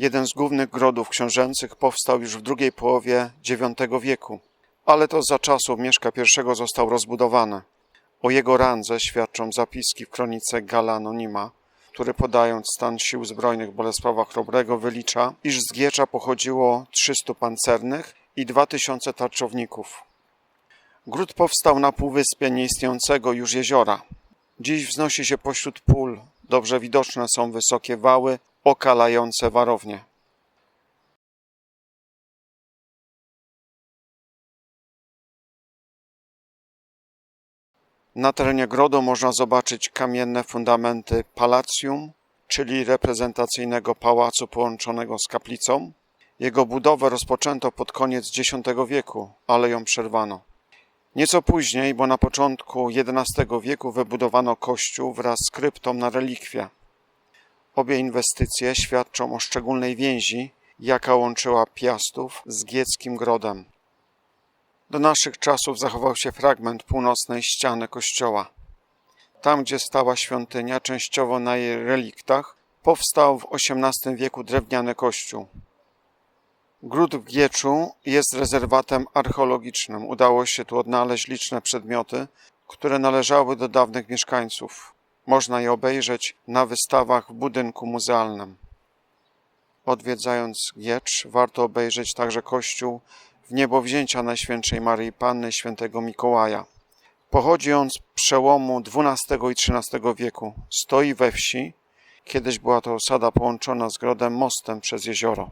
Jeden z głównych grodów książęcych powstał już w drugiej połowie IX wieku, ale to za czasów Mieszka I został rozbudowany. O jego randze świadczą zapiski w kronice Gala Anonima, który podając stan sił zbrojnych Bolesława Chrobrego wylicza, iż z Giecza pochodziło 300 pancernych i 2000 tarczowników. Gród powstał na półwyspie nieistniejącego już jeziora. Dziś wznosi się pośród pól. Dobrze widoczne są wysokie wały okalające warownie. Na terenie grodu można zobaczyć kamienne fundamenty palacjum, czyli reprezentacyjnego pałacu połączonego z kaplicą. Jego budowę rozpoczęto pod koniec X wieku, ale ją przerwano. Nieco później, bo na początku XI wieku wybudowano kościół wraz z kryptą na relikwie. Obie inwestycje świadczą o szczególnej więzi, jaka łączyła Piastów z Gieckim Grodem. Do naszych czasów zachował się fragment północnej ściany kościoła. Tam, gdzie stała świątynia, częściowo na jej reliktach, powstał w XVIII wieku drewniany kościół. Gród w Gieczu jest rezerwatem archeologicznym. Udało się tu odnaleźć liczne przedmioty, które należały do dawnych mieszkańców. Można je obejrzeć na wystawach w budynku muzealnym. Odwiedzając Giecz, warto obejrzeć także kościół w niebowzięcia Najświętszej Maryi Panny świętego Mikołaja. Pochodzi on z przełomu XII i XIII wieku. Stoi we wsi. Kiedyś była to osada połączona z grodem mostem przez jezioro.